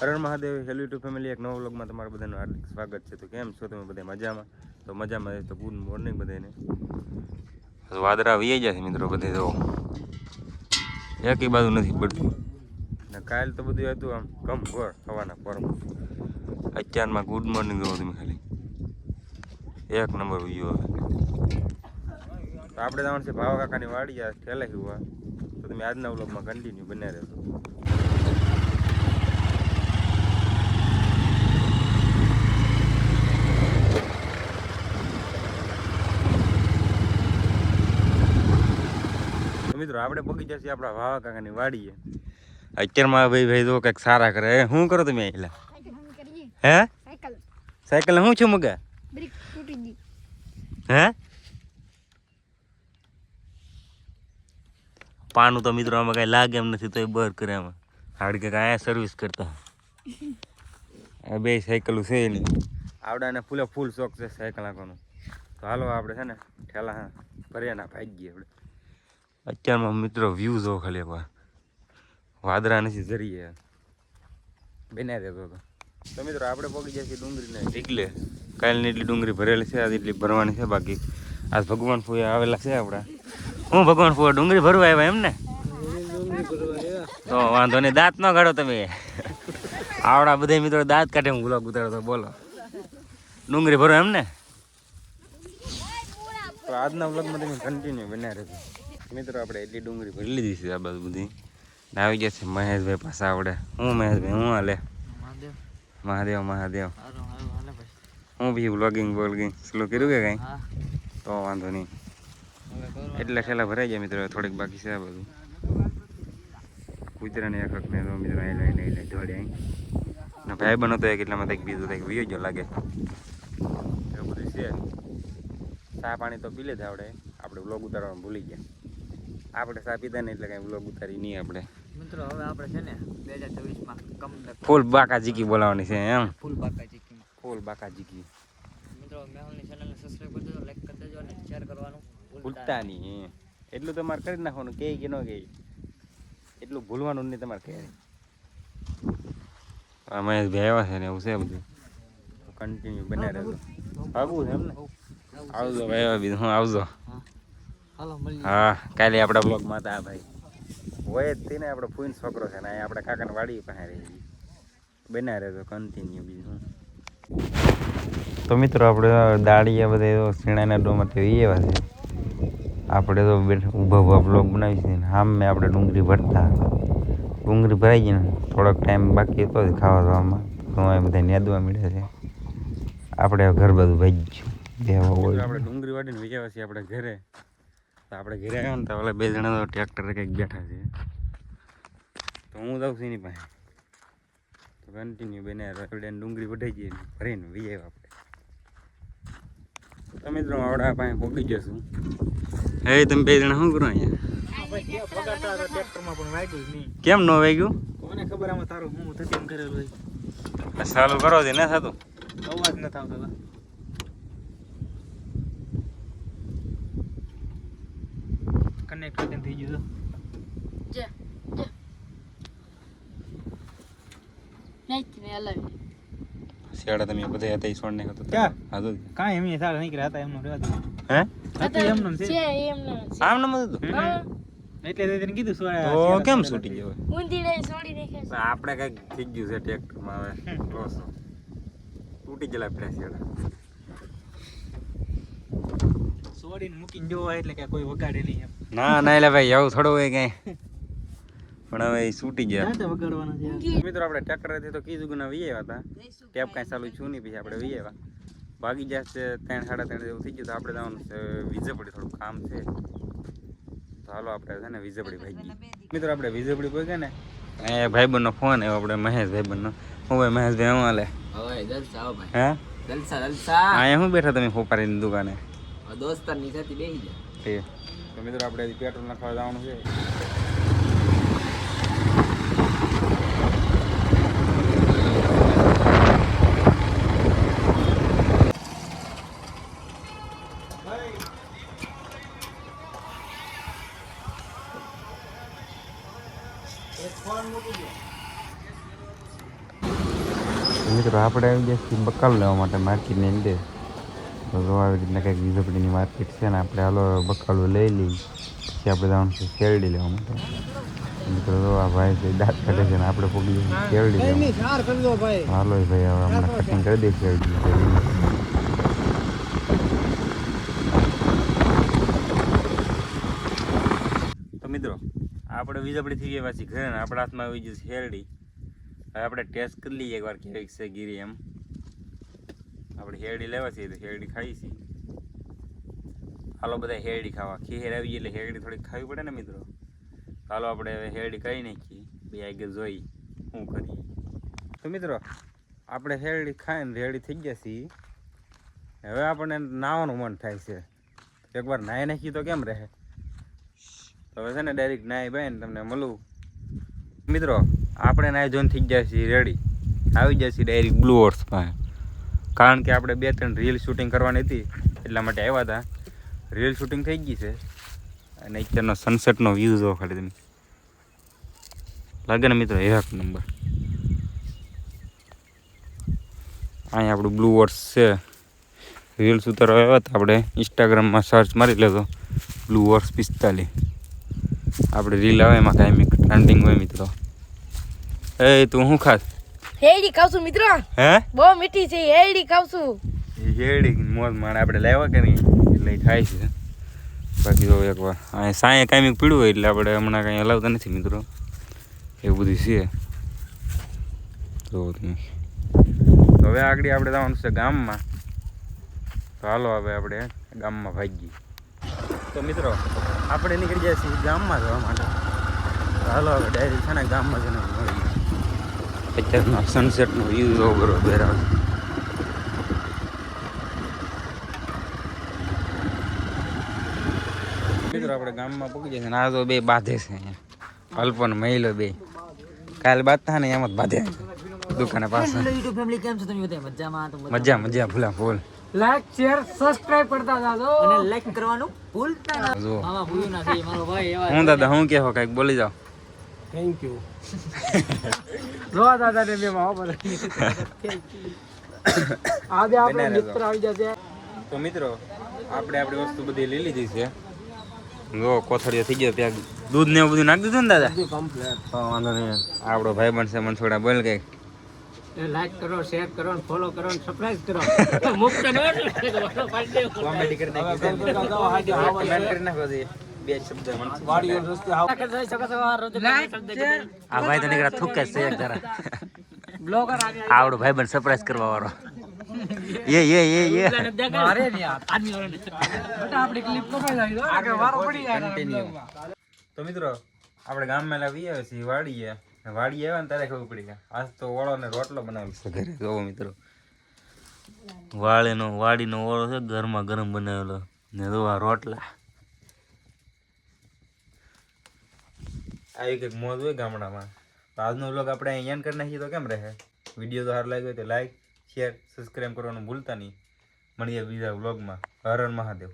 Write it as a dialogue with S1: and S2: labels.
S1: હરણ Mahadev hello YouTube family એક નવો વ્લોગમાં તમારા બધાનું હાર્દિક સ્વાગત છે. તો કેમ છો તમે બધા? મજામાં? તો મજામાં તો ગુડ મોર્નિંગ બધાને વાદળા વી જાય છે મિત્રો બધે તો. એક બાજુ નથી પડતું. ને કાલ તો બધું હતું આમ કમ ઘર હવાના પરમ. અત્યારમાં ગુડ મોર્નિંગ જોવો તમે ખાલી. એક નંબર વ્યૂ તો આપણે જવાનું છે ભાવા કાકાની વાડી આ ઠેલે તો તમે આજના વ્લોગમાં કન્ટિન્યુ બન્યા રહેજો તો મિત્રો આપણે બગીચા છીએ આપણા વાવા કાકાની વાડીએ અત્યારમાં ભાઈ ભાઈ જો કંઈક સારા કરે. શું કરો તમે એટલે હે?
S2: સાયકલ.
S1: શું છું મગા? હે? પાનું તો મિત્રો આમાં કઈ લાગે એમ નથી તો એ બર કરે આમાં. હાડ કે કાંઈ સર્વિસ કરતા. બે સાયકલો છે નહીં આવડાને ફૂલે ફૂલ શોખ છે સાયકલ નાખવાનો તો હાલો આપણે છે ને ઠેલા હા ભર્યા ના ભાગીએ આપણે. અત્યારમાં મિત્રો વ્યૂ જો ખાલી એકવાર વાદરા નથી જરીએ. બન્યા દે બાબા તો મિત્રો આપણે પગી જશે ડુંગળીને ઢીકલે. કાલની એટલી ડુંગળી ભરેલી છે આજે એટલી ભરવાની છે બાકી. આજ ભગવાન ફૂયા આવેલા છે આપણા. હું ભગવાન ફૂયા ડુંગળી ભરવા આવ્યા એમને? તો વાંધો નહીં દાંત ન કાઢો તમે. આવડા બધા મિત્રો દાંત કાઢે હું ગુલાબ ઉતારો તો બોલો. ડુંગળી ભરો એમને? આજના વ્લોગમાં તમે કન્ટિન્યુ બન્યા રહેજો. મિત્રો આપણે એટલી ડુંગળી ભરી લીધી છે આ બાજુ બધી. ને આવી ગયા છે મહેશભાઈ પાસે આવડે. હું મહેશભાઈ હું હાલે? મહાદેવ. મહાદેવ હું બી વ્લોગિંગ બોલગિંગ સ્લો કર્યું કે કાંઈ? તો વાંધો નહીં. એટલે ખેલા ભરાઈ ગયા મિત્રો થોડીક બાકી છે આ બધું કૂતરાને એક ને તો મિત્રો અહીં લઈને લઈ જોડે અહીં ભાઈ બનો તો એક એટલામાં કંઈક બીજું કંઈક વીયો જો લાગે. એવું બધું છે. ચા પાણી તો પી લીધા આપણે આપણે બ્લોગ ઉતારવાનું ભૂલી ગયા. આપણે સાપીતા ને એટલે કાંઈ બ્લોગ ઉતારી નહીં આપણે.
S3: મિત્રો હવે આપણે છે ને બે હજાર ચોવીસમાં કમ
S1: ફૂલ બાકા જીકી બોલાવવાની છે એમ.
S3: ફૂલ બાકા જીકી
S1: ફૂલ બાકા જીકી
S3: મિત્રો મેહુલની ચેનલને સબસ્ક્રાઇબ કરી દેજો લાઈક કરી દેજો અને શેર કરવાનું
S1: ભૂલતા નહીં. એટલું તમારે કરી નાખવાનું કે કે ન કે. એટલું ભૂલવાનું નહીં તમારે કે. અમે ભેવા છે ને એવું છે બધું. કન્ટિન્યુ બનાવી રહેજો આવું છે એમ ને આવજો ભાઈ બીજું હું આવજો. હા કાલે આપણા બ્લોગમાં હતા ભાઈ. હોય જ તેને આપણો ફૂઈન છોકરો છે ને અહીંયા આપણે કાકાને વાડી પાસે રહી બના રહેજો કન્ટિન્યુ બીજું. તો મિત્રો આપણે દાળીયા બધા સીણાના ડોમાંથી એવા છે. આપણે તો બેઠ ઊભા ઊભા બ્લોગ બનાવીશું ને આમ મેં આપણે ડુંગળી ભરતા. ડુંગળી ભરાઈ ગઈ ને થોડોક ટાઈમ બાકી હતો જ ખાવા જવામાં. તો એ બધા નેદવા મળ્યા છે. આપણે ઘર બધું ભાઈ ગયું આપણે ડુંગળી વાટીને વિચારવા છીએ આપણે ઘરે. તો આપણે ઘરે આવ્યા ને તો ઓલા બે જણા તો ટ્રેક્ટર કંઈક બેઠા છે. તો હું જાઉં છું એની પાસે. તો કન્ટિન્યુ બેને આપણે ડુંગળી વઢાઈ જઈએ ભરીને વી આવ્યો આપણે. તો મિત્રો આવડા પાસે પહોંચી જશું હે તમે બે જણા શું કરો અહીંયા? કેમ ન વાગ્યું?
S3: કોને ખબર આમાં તારું હું થતી એમ કરેલું
S1: સારું કરો છે ને થતું?
S3: અવાજ ન આવતો કનેક્ટ કરીને થઈ ગયું
S2: જે. જે નહીં મેં હલાવી.
S1: શિયાળા તમે બધા હતા ઈ ને હતો
S3: ક્યાં? કાંઈ એમ સારા નીકળ્યા હતા એમનું રહેવા
S1: હે?
S3: હતું એમનું છે.
S2: છે એમને છે.
S1: આમ નમ હતું?
S3: એટલે તેને કીધું સોળા
S1: તો કેમ છૂટી ગયો?
S2: ઊંધી છોડી નાખે
S1: આપણે કંઈક થઈ ગયું છે ટ્રેક્ટરમાં હવે. લોસ તૂટી ગયેલા પડ્યા શિયાળા.
S3: સોડીને મૂકીને જોવા એટલે કે કોઈ વગાડે નહીં એમ.
S1: ના ના એટલે ભાઈ એવું થોડું હોય કઈ. પણ હવે છૂટી ગયા.
S3: છે
S1: મિત્રો આપણે ટ્રેક્ટરથી તો કીધું ગુના વી આવ્યા હતા ટેપ કાંઈ ચાલુ છું નહીં પછી આપણે વી આવ્યા ભાગી જશે ત્રણ સાડા ત્રણ જેવું થઈ ગયું તો આપણે જવાનું છે વિજયપડી થોડું કામ છે. તો હાલો આપણે છે ને વિજયપડી ભાગી મિત્રો આપણે વિજયપડી કોઈ ગયા ને એ ભાઈબંધનો ફોન આવ્યો આપણે મહેશ ભાઈબંધનો હું ભાઈ મહેશભાઈ હું હાલે?
S4: હો
S1: હે?
S4: જલસા જલસા.
S1: અહીંયા શું બેઠા તમે ફોપારીની દુકાને?
S4: દોસ્તાર નીચેથી બેસી જાય
S1: તો મિત્રો આપણે પેટ્રોલ નાખવા જવાનું છે. મિત્રો આપણે આવી ગયા બકાલ લેવા માટે માર્કેટની અંદર. તો જો આવી રીતના કંઈક વીજળીની માર્કેટ છે ને, આપણે હાલો બકાળું લઈ લઈ પછી આપણે જવાનું શેરડી લેવા માટે. મિત્રો જો ભાઈ દાંત કાઢે છે ને, આપણે પોગી શેરડી લેવા હાલો ભાઈ, હવે હમણાં કટિંગ કરી દઈએ શેરડી. આપણે વીજપડી થઈ ગયા પાછી ઘરે આપણા હાથમાં આવી જશે શેરડી. હવે આપણે ટેસ્ટ કરી લઈએ, એકવાર કેવી છે ગીરી એમ. આપણે હેરડી લેવા છીએ તો હેરડી ખાઈ છીએ. હાલો બધા હેરડી ખાવા. ખીર આવી એટલે હેરડી થોડીક ખાવી પડે ને મિત્રો? હાલો આપણે હવે હેરડી ખાઈ નાખીએ. બે આગળ જોઈ શું કરીએ. તો મિત્રો, આપણે હેરડી ખાઈને રેડી થઈ ગયા છીએ. હવે આપણને નાવાનું મન થાય છે. એકવાર નાહી નાખી તો કેમ રહે? હવે છે ને ડાયરેક્ટ નાહી ભાઈ ને તમને મળું. મિત્રો, આપણે નાહી જોઈને થઈ ગયા છીએ રેડી. આવી જશે ડાયરેક્ટ બ્લુ હોર્સ પાસે. કારણ કે આપણે બે ત્રણ રીલ શૂટિંગ કરવાની હતી, એટલા માટે આવ્યા હતા. રીલ શૂટિંગ થઈ ગઈ છે. અને અત્યારનો સનસેટનો વ્યૂ જોવો ખાલી તમે. લાગે ને મિત્રો એક નંબર અહીંયા આપણું બ્લુ વોર્સ છે. રીલ્સ ઉતારવા આવ્યા હતા આપણે. ઇન્સ્ટાગ્રામમાં સર્ચ મારી લેતો બ્લુ વોર્સ પિસ્તાલીસ. આપણે રીલ આવે એમાં કાંઈ ટ્રેન્ડિંગ હોય મિત્રો. એ તું શું ખાસ?
S2: હેડી ખાવ છું મિત્ર.
S1: હે?
S2: બહુ મીઠી છે હેડી ખાવ છું
S1: હેડી મોજ માણે આપણે લાવ્યા કે નહીં? એટલે થાય છે. બાકી તો એકવાર અહીં સાંયે કાંઈ પીડ્યું હોય એટલે આપણે હમણાં કાંઈ હલાવતા નથી મિત્રો. એવું બધું છે. તો હવે આગળ આપણે જવાનું છે ગામમાં. તો હાલો હવે આપણે ગામમાં ભાગીએ. તો મિત્રો આપણે નીકળી ગયા છીએ ગામમાં જવા માટે. હાલો હવે ડાયરી છે ને ગામમાં જઈને અત્યારનો સનસેટનો વ્યૂ જોવો બરોબર. આવે મિત્રો આપણે ગામમાં પૂકી જશે ને આ તો બે બાંધે છે અહીંયા. અલ્પન મહિલો બે. કાલ બાંધતા ને એમ જ બાંધે દુકાને પાસે
S3: ફેમિલી કેમ છો? તમે બધા મજામાં? તો
S1: મજા મજા ભૂલા ફૂલ
S3: લાઈક શેર સબસ્ક્રાઇબ કરતા જાજો. અને લાઈક કરવાનું ભૂલતા ના.
S1: જો
S3: મામા ભૂલ્યું ના થઈ મારો ભાઈ એવા
S1: હું દાદા હું કહો કંઈક બોલી જાઓ.
S3: થેન્ક યુ જો દાદા ને બે માવો બધા આજે આપણે મિત્ર આવી જશે.
S1: તો મિત્રો આપણે આપણી વસ્તુ બધી લઈ લીધી છે. જો કોથળીઓ થઈ ગયો ત્યાં. દૂધ ને એવું બધું નાખી દીધું ને દાદા?
S3: કમ્પ્લીટ
S1: વાંધો નહીં. આપણો ભાઈ બનશે મને થોડા બોલ કંઈક.
S3: લાઈક કરો શેર કરો ને ફોલો કરો ને સબસ્ક્રાઇબ કરો. મુક્ત નો
S1: કોમેડી કરી નાખી કમેન્ટ કરી નાખો જી. બે શબ્દ
S5: આ ભાઈ તો નીકળ્યા થૂકે છે એક જરા
S3: બ્લોગર
S5: આવડો ભાઈ બન સરપ્રાઈઝ કરવા વાળો. એ એ એ એ
S3: મારે ને યાર આદમી વાળો ને બટા આપણી ક્લિપ કપાઈ જાય આગળ વારો પડી જાય.
S1: કન્ટિન્યુ તો મિત્રો આપણે ગામમાં લાવી આવ્યા છીએ વાડીએ. વાડી આવ્યા ને ત્યારે ખબર પડી ગયા આજ તો ઓળો ને રોટલો બનાવેલો છે ઘરે. જોવો મિત્રો. વાળીનો વાડીનો ઓળો છે ગરમા ગરમ બનાવેલો. ને જોવા આ રોટલા. આવી કંઈક મોજ હોય ગામડામાં. તો આજનો વ્લોગ આપણે અહીંયા કરી નાખીએ. તો કેમ રહે? વીડિયો તો સારો લાગ્યો હોય તો લાઈક શેર સબસ્ક્રાઈબ કરવાનું ભૂલતા નહીં. મળીએ બીજા વ્લોગમાં હર હર મહાદેવ.